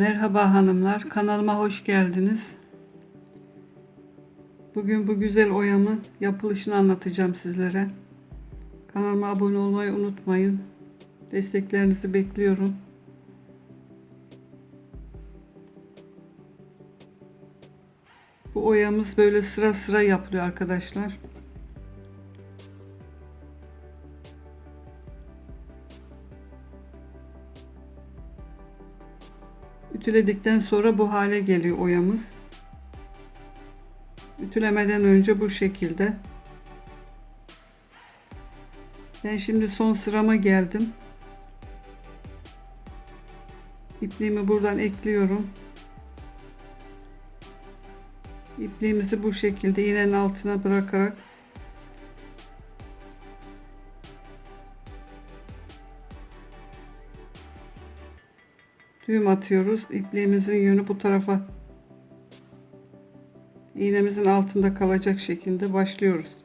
Merhaba hanımlar, kanalıma hoş geldiniz. Bugün bu güzel oyamın yapılışını anlatacağım sizlere. Kanalıma abone olmayı unutmayın. Desteklerinizi bekliyorum. Bu oyamız böyle sıra sıra yapılıyor arkadaşlar. Ütüledikten sonra bu hale geliyor oyamız. Ütülemeden önce bu şekilde. Ben şimdi son sırama geldim. İpliğimi buradan ekliyorum. İpliğimizi bu şekilde iğnenin altına bırakarak düğüm atıyoruz. İpliğimizin yönü bu tarafa iğnemizin altında kalacak şekilde başlıyoruz.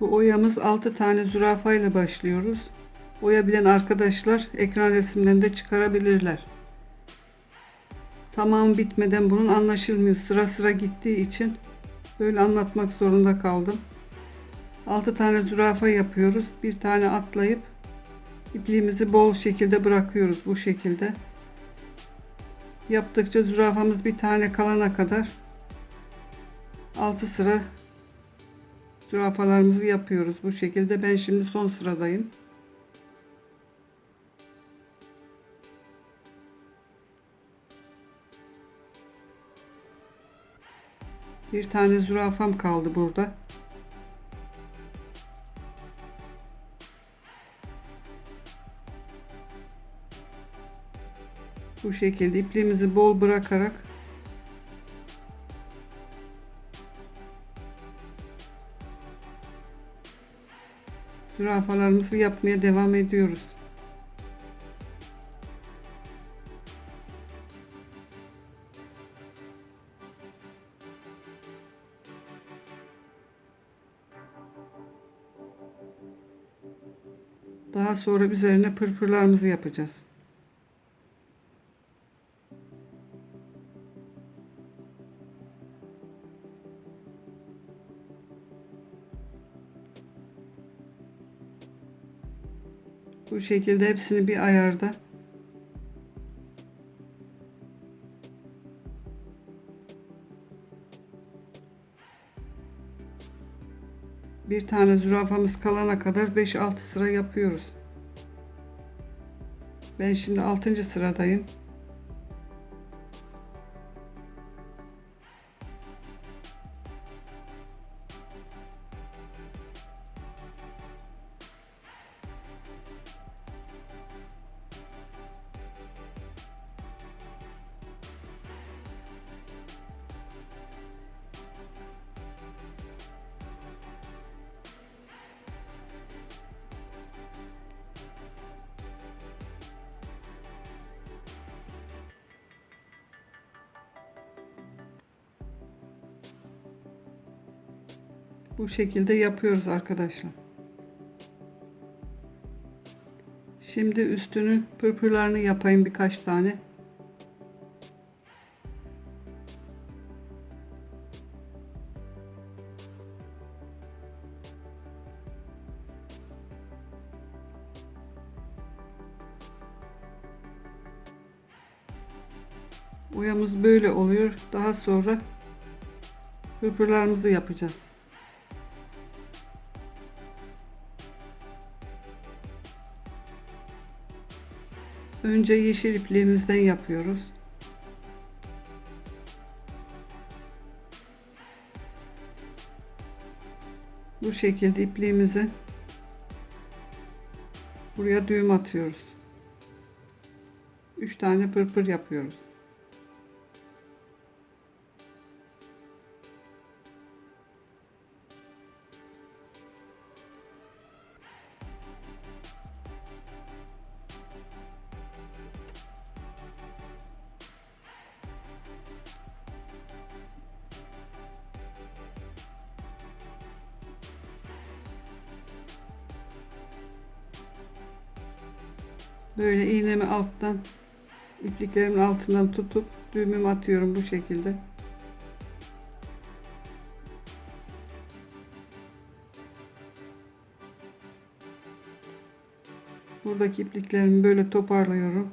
Bu oyamız 6 tane zürafa ile başlıyoruz. Oya bilen arkadaşlar ekran resimlerini de çıkarabilirler. Tamam bitmeden bunun anlaşılmıyor. Sıra sıra gittiği için böyle anlatmak zorunda kaldım. 6 tane zürafa yapıyoruz. Bir tane atlayıp ipliğimizi bol şekilde bırakıyoruz bu şekilde. Yaptıkça zürafamız bir tane kalana kadar 6 sıra zürafalarımızı yapıyoruz bu şekilde. Ben şimdi son sıradayım. Bir tane zürafam kaldı burada. Bu şekilde ipliğimizi bol bırakarak zürafalarımızı yapmaya devam ediyoruz. Daha sonra üzerine pırpırlarımızı yapacağız. Bu şekilde hepsini bir ayarda bir tane zürafamız kalana kadar 5-6 sıra yapıyoruz. Ben şimdi 6. sıradayım. Bu şekilde yapıyoruz arkadaşlar. Şimdi üstünü pırpırlarını yapayım birkaç tane. Uyamız böyle oluyor. Daha sonra pırpırlarımızı yapacağız. Önce yeşil ipliğimizden yapıyoruz. Bu şekilde ipliğimizi buraya düğüm atıyoruz. 3 tane pırpır yapıyoruz. Böyle iğnemi alttan ipliklerimin altından tutup düğümümü atıyorum bu şekilde. Buradaki ipliklerimi böyle toparlıyorum.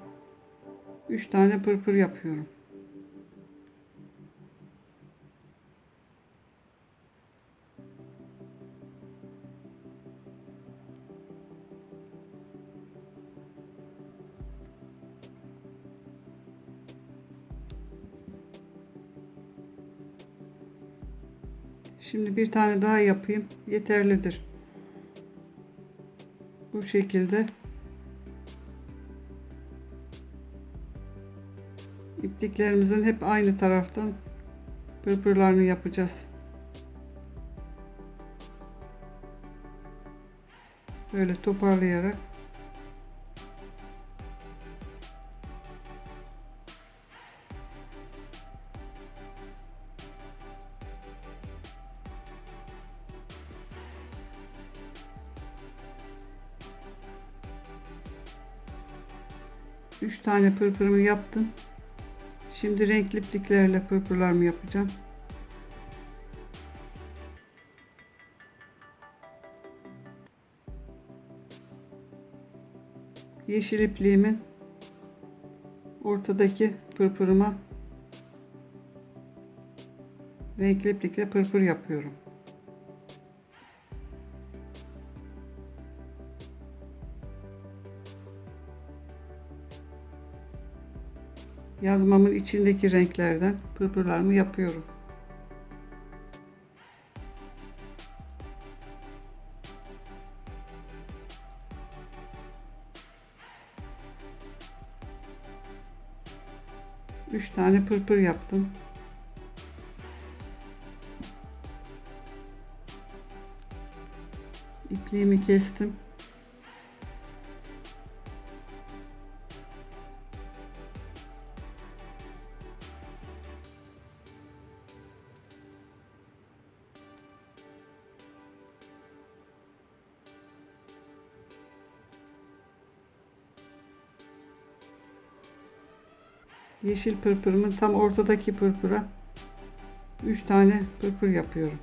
3 tane pırpır yapıyorum. Şimdi bir tane daha yapayım. Yeterlidir. Bu şekilde ipliklerimizin hep aynı taraftan pırpırlarını yapacağız. Böyle toparlayarak Üç tane pırpırımı yaptım. Şimdi renkli ipliklerle pırpırlarımı yapacağım. Yeşil ipliğimin ortadaki pırpırıma renkli iplikle pırpır yapıyorum. Yazmamın içindeki renklerden pırpırlarımı yapıyorum. Üç tane pırpır yaptım. İpliğimi kestim. Yeşil pırpırımın tam ortadaki pırpıra 3 tane pırpır yapıyorum.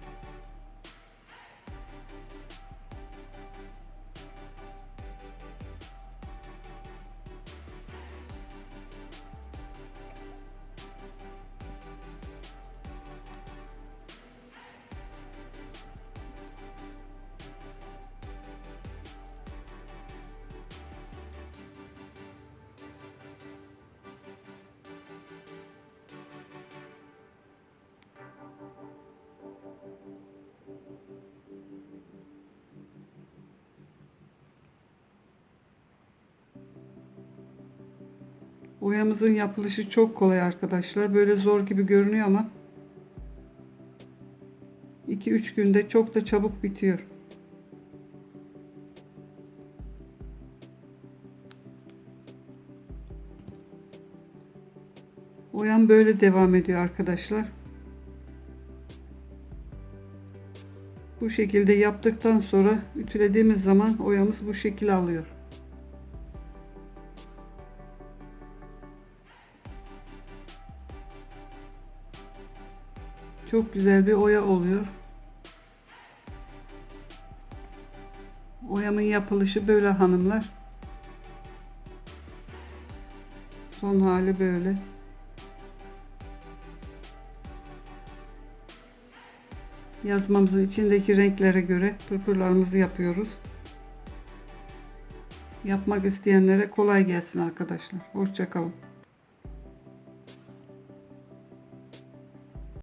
Oyamızın yapılışı çok kolay arkadaşlar. Böyle zor gibi görünüyor ama 2-3 günde çok da çabuk bitiyor. Oyam böyle devam ediyor arkadaşlar. Bu şekilde yaptıktan sonra ütülediğimiz zaman oyamız bu şekil alıyor. Çok güzel bir oya oluyor. Oyamın yapılışı böyle hanımlar. Son hali böyle. Yazmamızın içindeki renklere göre pırpırlarımızı yapıyoruz. Yapmak isteyenlere kolay gelsin arkadaşlar. Hoşçakalın.